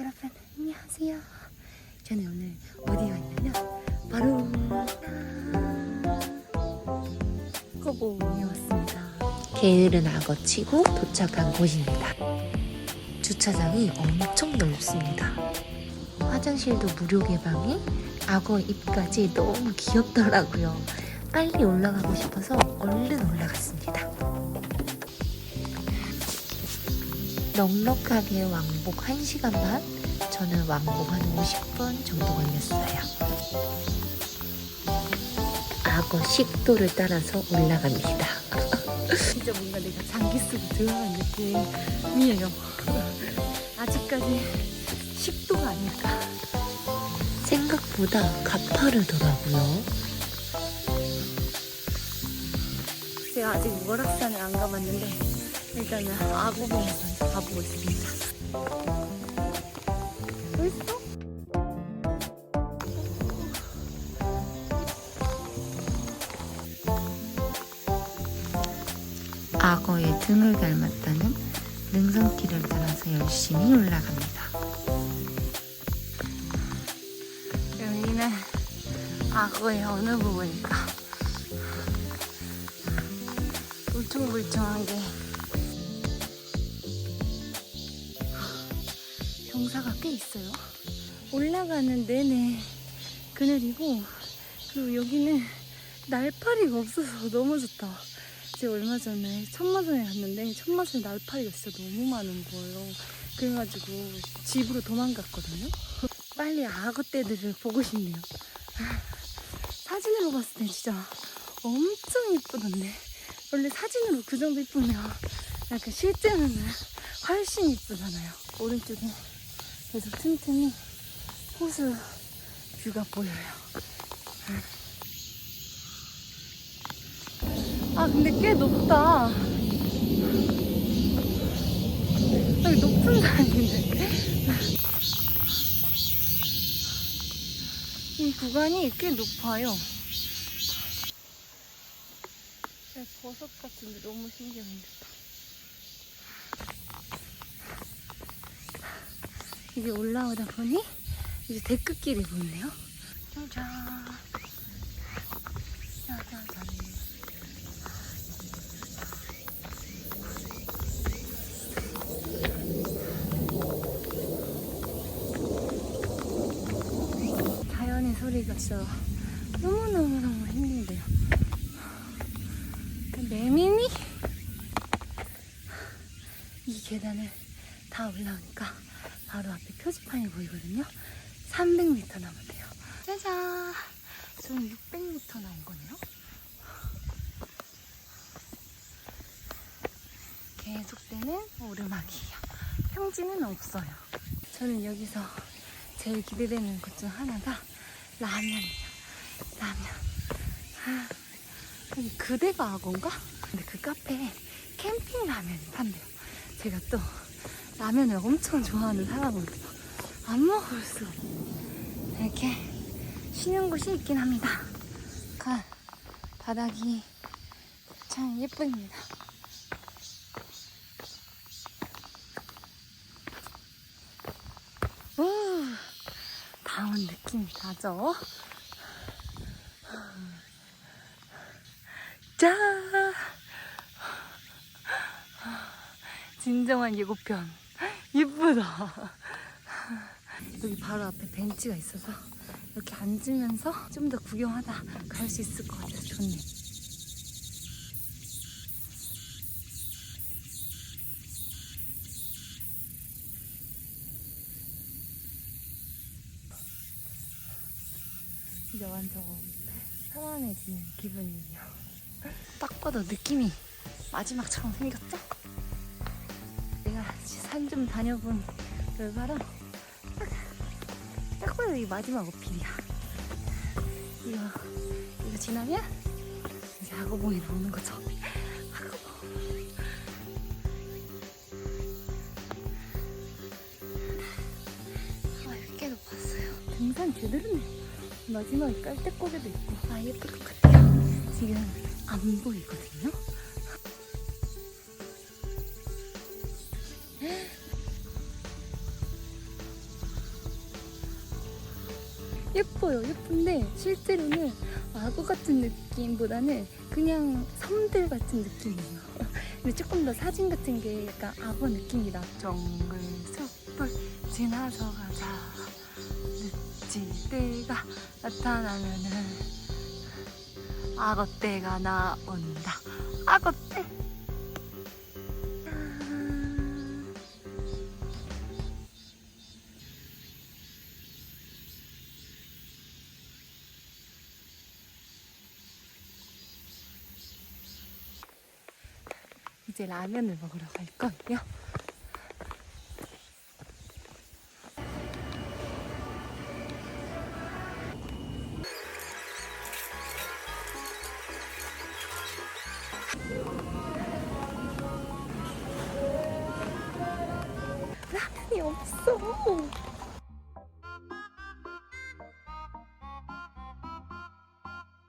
여러분 안녕하세요. 저는 오늘 어디 왔냐면 바로 거봉에 왔습니다. 게으른 악어 치고 도착한 곳입니다. 주차장이 엄청 넓습니다. 화장실도 무료 개방에 악어 입까지 너무 귀엽더라고요. 빨리 올라가고 싶어서 얼른 올라갔습니다. 넉넉하게 왕복 1시간 반? 저는 왕복 한 50분 정도 걸렸어요. 악어 식도를 따라서 올라갑니다. 진짜 뭔가 내가 장기 속에 들어간 느낌이에요. 아직까지 식도가 아닐까. 생각보다 가파르더라고요. 제가 아직 월악산을 안 가봤는데 일단은 아구봉 먼저 가보고 있습니다. 벌써? 악어의 등을 닮았다는 능선길을 따라서 열심히 올라갑니다. 여기는 악어의 어느 부분일까? 울퉁불퉁한 게 경사가 꽤 있어요. 올라가는 내내 그늘이고 그리고 여기는 날파리가 없어서 너무 좋다. 제가 얼마 전에 천마산에 갔는데 천마산에 날파리가 진짜 너무 많은 거예요. 그래가지고 집으로 도망갔거든요. 빨리 악어떼들을 보고 싶네요. 사진으로 봤을 땐 진짜 엄청 이쁘던데 원래 사진으로 그 정도 이쁘면 약간 실제로는 훨씬 이쁘잖아요. 오른쪽에 계속 틈틈이 호수 뷰가 보여요. 아 근데 꽤 높다. 여기 높은 산인데. 이 구간이 꽤 높아요. 네, 버섯 같은데 너무 신기해 생겼다. 이게 올라오다 보니 이제 데크길이 보이네요. 짜잔. 짜자잔. 자연의 소리가 진짜 너무너무너무 힘든데요. 그 매미니? 이 계단을 다 올라오니까 바로 앞에 표지판이 보이거든요. 300m 남았대요. 짜잔! 저는 600m 나온 거네요. 계속되는 오르막이에요. 평지는 없어요. 저는 여기서 제일 기대되는 것 중 하나가 라면이에요. 라면. 아, 그대가 악어인가? 근데 그 카페에 캠핑 라면이 판대요. 제가 또 라면을 엄청 좋아하는 사람이거든요. 안 먹을 없어요. 이렇게 쉬는 곳이 있긴 합니다. 그 바닥이 참 예쁩니다. 우, 다운 느낌이 나죠? 자, 진정한 예고편. 예쁘다. 여기 바로 앞에 벤치가 있어서 이렇게 앉으면서 좀 더 구경하다 갈 수 있을 것 같아서 좋네. 진짜 완전 편안해지는 기분이에요. 딱 봐도 느낌이 마지막처럼 생겼죠? 산 좀 다녀본 결과로 딱, 딱 봐도 이 마지막 어필이야. 이거, 이거 지나면 이제 악어봉이 나오는 거죠. 악어봉. 아, 꽤 높았어요. 등산 제대로 네 마지막에 깔때고개도 있고 아 예쁠 것 같아요 지금 안 보이거든요 예뻐요. 예쁜데 실제로는 악어 같은 느낌보다는 그냥 섬들 같은 느낌이에요. 근데 조금 더 사진 같은 게 약간 악어 느낌이 나. 정글 숲을 지나서 가자. 늦지 때가 나타나면은 악어 때가 나온다. 악어 때. 이제 라면을 먹으러 갈 건데요. 라면이 없어.